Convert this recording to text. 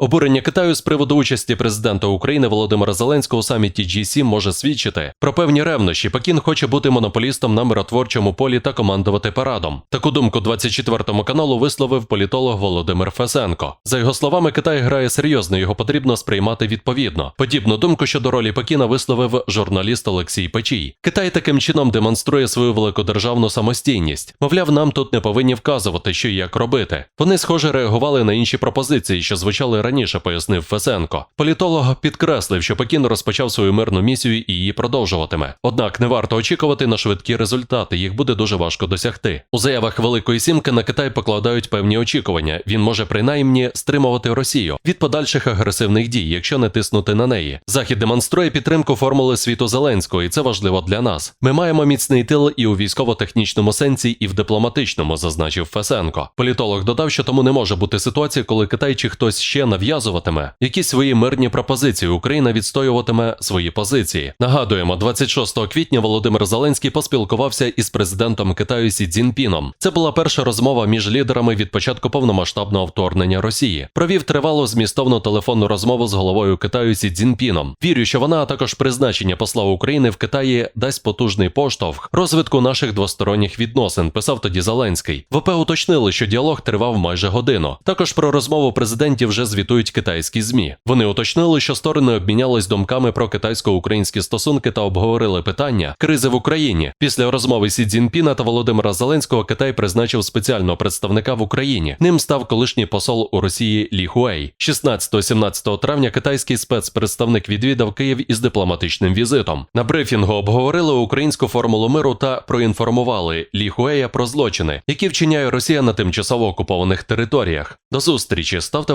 Обурення Китаю з приводу участі президента України Володимира Зеленського у саміті G7 може свідчити про певні ревнощі. Пекін хоче бути монополістом на миротворчому полі та командувати парадом. Таку думку 24 каналу висловив політолог Володимир Фесенко. За його словами, Китай грає серйозно, його потрібно сприймати відповідно. Подібну думку щодо ролі Пекіна висловив журналіст Олексій Печій. Китай таким чином демонструє свою великодержавну самостійність. Мовляв, нам тут не повинні вказувати, що і як робити. Вони, схоже, реагували на інші пропозиції, що звучали раніше, пояснив Фесенко. Політолог підкреслив, що Пекін розпочав свою мирну місію і її продовжуватиме. Однак не варто очікувати на швидкі результати, їх буде дуже важко досягти. У заявах Великої Сімки на Китай покладають певні очікування. Він може принаймні стримувати Росію від подальших агресивних дій, якщо не тиснути на неї. Захід демонструє підтримку формули світу Зеленського, і це важливо для нас. Ми маємо міцний тил і у військово-технічному сенсі, і в дипломатичному, зазначив Фесенко. Політолог додав, що тому не може бути ситуація, коли Китай чи хтось ще нав'язуватиме якісь свої мирні пропозиції. Україна відстоюватиме свої позиції. Нагадуємо, 26 квітня Володимир Зеленський поспілкувався із президентом Китаю Сі Цзіньпіном. Це була перша розмова між лідерами від початку повномасштабного вторгнення Росії. Провів тривалу змістовну телефонну розмову з головою Китаю Сі Цзіньпіном. Вірю, що вона а також призначення посла України в Китаї дасть потужний поштовх розвитку наших двосторонніх відносин. Писав тоді Зеленський. ВП уточнили, що діалог тривав майже годину. Також про розмову президентів вже звітують китайські змі. Вони уточнили, що сторони обмінялись думками про китайсько-українські стосунки та обговорили питання кризи в Україні. Після розмови Сі Цзіньпіна та Володимира Зеленського Китай призначив спеціального представника в Україні. Ним став колишній посол у Росії Лі Хуей. 16-17 травня китайський спецпредставник відвідав Київ із дипломатичним візитом. На брифінгу обговорили українську формулу миру та проінформували Лі Хуея про злочини, які вчиняє Росія на тимчасово окупованих територіях. До зустрічі ставте